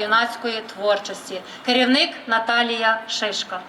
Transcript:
юнацької творчості. Керівник Наталія Шишка.